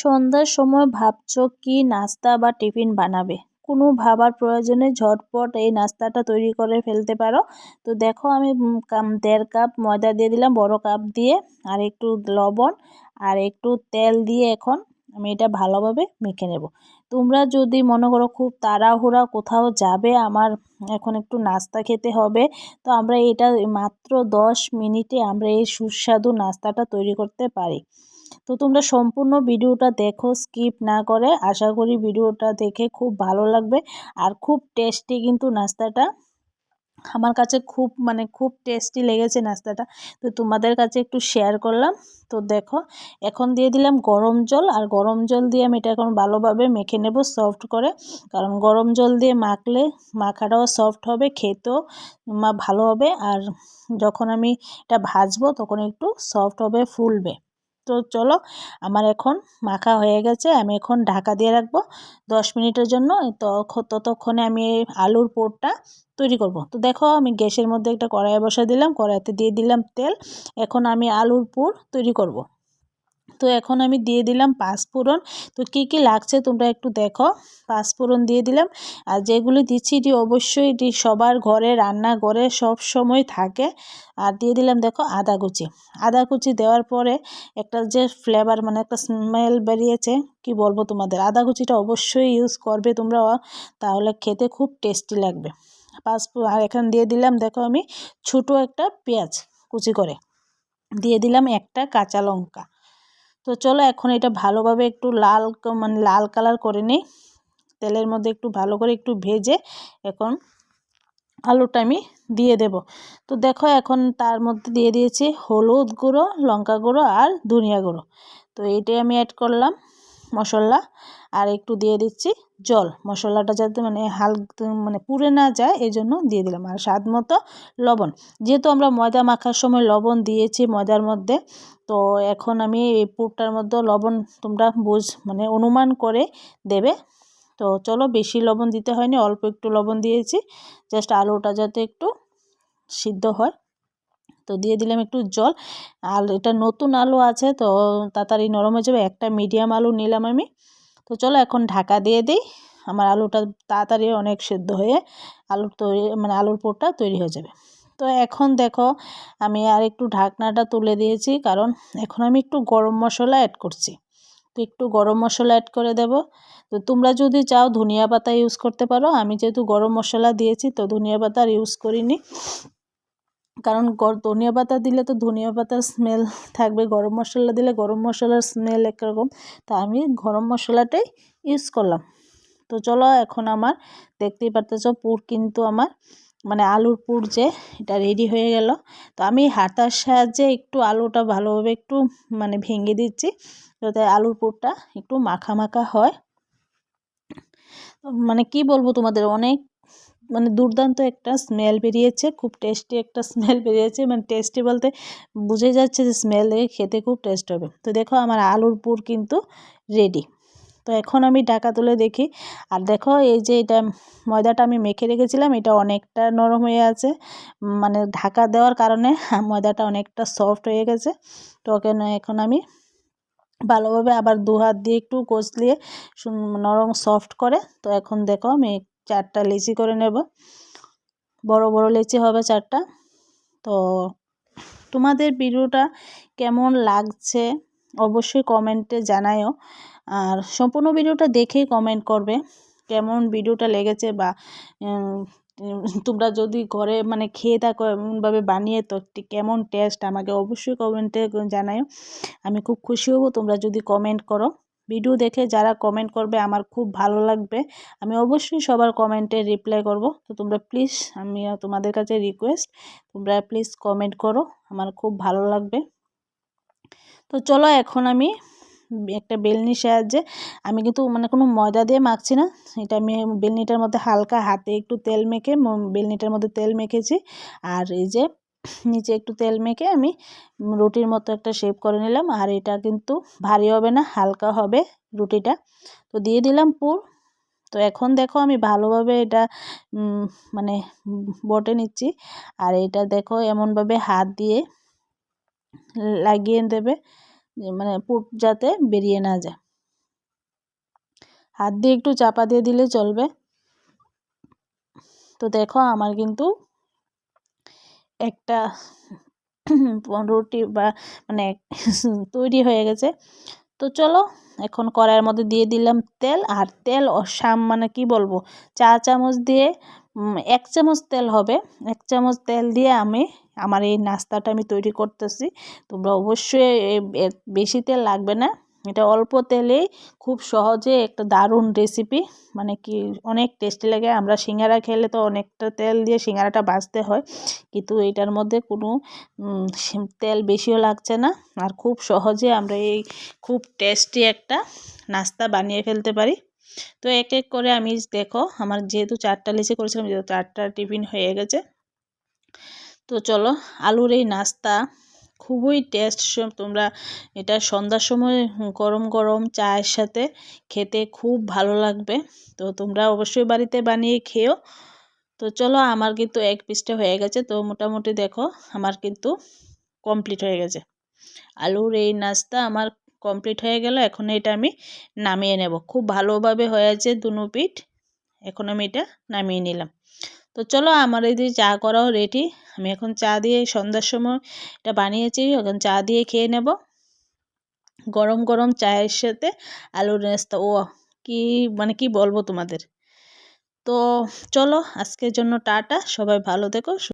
সন্ধ্যার সময় ভাবছ কি নাস্তা বা টিফিন বানাবে? কোনো ভাবার প্রয়োজনে ঝটপট এই নাস্তাটা তৈরি করে ফেলতে পারো। তো দেখো আমি দেড় কাপ ময়দা দিয়ে দিলাম, বড় কাপ দিয়ে, আর একটু লবণ, আর একটু তেল দিয়ে এখন আমি এটা ভালোভাবে মেখে নেব। তোমরা যদি মনে করো খুব তাড়াহুড়া কোথাও যাবে, আমার এখন একটু নাস্তা খেতে হবে, তো আমরা এটা মাত্র দশ মিনিটে আমরা এই সুস্বাদু নাস্তাটা তৈরি করতে পারি। তো তোমরা সম্পূর্ণ ভিডিওটা দেখো স্কিপ না করে। আশা করি ভিডিওটা দেখে খুব ভালো লাগবে। আর খুব টেস্টি কিন্তু নাস্তাটা। আমার কাছে খুব মানে খুব টেস্টি লেগেছে নাস্তাটা। তো তোমাদের কাছে একটু শেয়ার করলাম। তো দেখো, এখন দিয়ে দিলাম গরম জল। আর গরম জল দিয়ে আমি এটা এখন ভালোভাবে মেখে নেব সফট করে। কারণ গরম জল দিয়ে মাখলে, মাখাটাও সফট হবে, খেতেও ভালো হবে। আর যখন আমি এটা ভাজবো, তখন একটু সফট হবে, ফুলবে। তো চলো, আমার এখন মাখা হয়ে গেছে, আমি এখন ঢাকা দিয়ে রাখব দশ মিনিটের জন্য। তো ততক্ষণে আমি আলুর পোরটা তৈরি করব। তো দেখো, আমি গ্যাসের মধ্যে একটা কড়াইয়ে বসা দিলাম, কড়াইতে দিয়ে দিলাম তেল। এখন আমি আলুর পুর তৈরি করব। তো এখন আমি দিয়ে দিলাম পাঁচফোড়ন তো কি কি লাগছে তোমরা একটু দেখো। পাঁচফোড়ন দিয়ে দিলাম। আর যেগুলি দিচ্ছি এটি অবশ্যই এটি সবার ঘরে রান্না ঘরে সব সময় থাকে। আর দিয়ে দিলাম দেখো আদা কুচি। আদা কুচি দেওয়ার পরে একটা যে ফ্লেভার মানে একটা স্মেল বেরিয়েছে, কি বলব তোমাদের? আদা কুচিটা অবশ্যই ইউজ করবে তোমরা। তাহলে খেতে খুব টেস্টি লাগবে। পাঁচফোড়ন আর এখানে দিয়ে দিলাম দেখো আমি ছোটো একটা পেঁয়াজ কুচি করে। দিয়ে দিলাম একটা কাঁচা লঙ্কা। তো চলো এখন এটা ভালোভাবে একটু লাল মানে লাল কালার করে নিই। তেলের মধ্যে একটু ভালো করে একটু ভেজে এখন আলুটা আমি দিয়ে দেব। তো দেখো এখন তার মধ্যে দিয়ে দিয়েছি হলুদ গুঁড়ো, লঙ্কা গুঁড়ো আর ধনিয়া গুঁড়ো। তো এইটাই আমি অ্যাড করলাম। মশলা আর একটু দিয়ে দিচ্ছি জল। মশলাটা যাতে মানে হাল মানে পুড়ে না যায় এই জন্য দিয়ে দিলাম। আর স্বাদ মতো লবণ। যেহেতু আমরা ময়দা মাখার সময় লবণ দিয়েছি ময়দার মধ্যে, তো এখন আমি এই পুরটার মধ্যে লবণ তোমরা বুঝ মানে অনুমান করে দেবে। তো চলো বেশি লবণ দিতে হয়নি, অল্প একটু লবণ দিয়েছি। জাস্ট আলুটা যাতে একটু সিদ্ধ হয়। তো দিয়ে দিলাম একটু জল। আর এটা নতুন আলু আছে, তো তাড়াতাড়ি নরম হয়ে যাবে। একটা মিডিয়াম আলু নিলাম আমি। তো চলো এখন ঢাকা দিয়ে দিই। আমার আলুটা তাড়াতাড়ি অনেক সেদ্ধ হয়ে আলুর তৈরি মানে আলুর পোরটা তৈরি হয়ে যাবে। তো এখন দেখো, আমি আর একটু ঢাকনাটা তুলে দিয়েছি, কারণ এখন আমি একটু গরম মশলা অ্যাড করছি। তো একটু গরম মশলা অ্যাড করে দেব। তো তোমরা যদি চাও ধনিয়া পাতা ইউজ করতে পারো। আমি যেহেতু গরম মশলা দিয়েছি, তো ধনিয়া পাতা আর ইউজ করিনি। কারণ ধনিয়া পাতা দিলে তো ধনিয়া পাতার স্মেল থাকবে, গরম মশলা দিলে গরম মশলার স্মেল একরকম। তা আমি গরম মশলাটাই ইউজ করলাম। তো চলো এখন আমার, দেখতেই পারতেছ পুর কিন্তু আমার মানে আলুর পুর যে, এটা রেডি হয়ে গেল। তো আমি হাতার সাহায্যে একটু আলুটা ভালোভাবে একটু মানে ভেঙে দিচ্ছি, যাতে আলুর পুরটা একটু মাখা মাখা হয়। মানে কি বলব তোমাদের, অনেক মানে দুর্দান্ত একটা স্মেল বেরিয়েছে, খুব টেস্টি একটা স্মেল বেরিয়েছে। মানে টেস্টি বলতে বুঝে যাচ্ছে যে স্মেল দেখে খেতে খুব টেস্ট হবে। তো দেখো আমার আলুর পুর কিন্তু রেডি তো এখন আমি টাকা তুলে দেখি। আর দেখো এই যে এটা ময়দাটা আমি মেখে রেখেছিলাম, এটা অনেকটা নরম হয়ে আছে। মানে ঢাকা দেওয়ার কারণে ময়দাটা অনেকটা সফট হয়ে গেছে। তো এখন আমি ভালোভাবে আবার দু হাত দিয়ে একটু কষলিয়ে নরম সফট করে, তো এখন দেখো আমি চারটা লিচি করে নেব। বড় বড় লিচি হবে চারটা। তো তোমাদের ভিডিওটা কেমন লাগছে অবশ্যই কমেন্টে জানায়ও। আর সম্পূর্ণ ভিডিওটা দেখেই কমেন্ট করবে কেমন ভিডিওটা লেগেছে বা তোমরা যদি ঘরে মানে খেয়ে থাকো এমনভাবে বানিয়ে তো কেমন টেস্ট আমাকে অবশ্যই কমেন্টে জানাও আমি খুব খুশি হব তোমরা যদি কমেন্ট করো। ভিডিও দেখে যারা কমেন্ট করবে আমার খুব ভালো লাগবে। আমি অবশ্যই সবার কমেন্টে রিপ্লাই করব। তো তোমরা প্লিজ আমি তোমাদের কাছে রিকোয়েস্ট তোমরা প্লিজ কমেন্ট করো, আমার খুব ভালো লাগবে। তো চলো এখন আমি একটা বেলনির সাহায্যে, আমি কিন্তু মানে কোনো ময়দা দিয়ে মাখছি না, এটা আমি বেলনিটার মধ্যে হালকা হাতে একটু তেল মেখে বেলনিটার মধ্যে তেল মেখেছি। আর এই যে নিচে একটু তেল মেখে আমি রুটির মতো একটা শেপ করে নিলাম। আর এটা কিন্তু ভারী হবে না, হালকা হবে রুটিটা। তো দিয়ে দিলাম পুর। তো এখন দেখো আমি ভালোভাবে এটা মানে বটে নিচ্ছি। আর এটা দেখো এমনভাবে হাত দিয়ে লাগিয়ে দেবে মানে পুট যাতে বেরিয়ে না যায়। হাত দিয়ে একটু চাপা দিয়ে দিলে চলবে। তো দেখো আমার কিন্তু একটা রুটি বা মানে তৈরি হয়ে গেছে। তো চলো, এখন কড়াইয়ের মধ্যে দিয়ে দিলাম তেল। আর তেল সাম মানে কি বলব? চা চামচ দিয়ে এক চামচ তেল হবে। এক চামচ তেল দিয়ে আমি, আমার এই নাস্তাটা আমি তৈরি করতেছি। তোমরা অবশ্যই বেশি তেল লাগবে না। এটা অল্প তেলেই খুব সহজে একটা দারুণ রেসিপি মানে কি অনেক টেস্টি লাগে। আমরা সিঙ্গারা খেলে তো অনেকটা তেল দিয়ে সিঙ্গারাটা বাছতে হয়, কিন্তু এটার মধ্যে কোনো তেল বেশিও লাগছে না। আর খুব সহজে আমরা এই খুব টেস্টি একটা নাস্তা বানিয়ে ফেলতে পারি। তো এক এক করে আমি দেখো, আমার যেহেতু চারটা লিচে করেছিলাম, যেহেতু চারটা টিফিন হয়ে গেছে। তো চলো, আলুর এই নাস্তা খুবই টেস্ট তোমরা এটা সন্ধ্যার সময় গরম গরম চায়ের সাথে খেতে খুব ভালো লাগবে। তো তোমরা অবশ্যই বাড়িতে বানিয়ে খেও। তো চলো আমার কিন্তু এক পিসটা হয়ে গেছে। তো মোটামুটি দেখো আমার কিন্তু কমপ্লিট হয়ে গেছে। আলুর এই নাস্তা আমার কমপ্লিট হয়ে গেল। এখন এটা আমি নামিয়ে নেব। খুব ভালোভাবে হয়েছে দুনো পিঠ। এখন আমি এটা নামিয়ে নিলাম। তো চলো আমার এই চা করাও রেডি আমি এখন চা দিয়ে সন্ধ্যার সময় এটা বানিয়েছি, এখন চা দিয়ে খেয়ে নেব। গরম গরম চায়ের সাথে আলুর রেস্তা ও কি মানে কি বলব তোমাদের? তো চলো আজকের জন্য টাটা, সবাই ভালো থেকো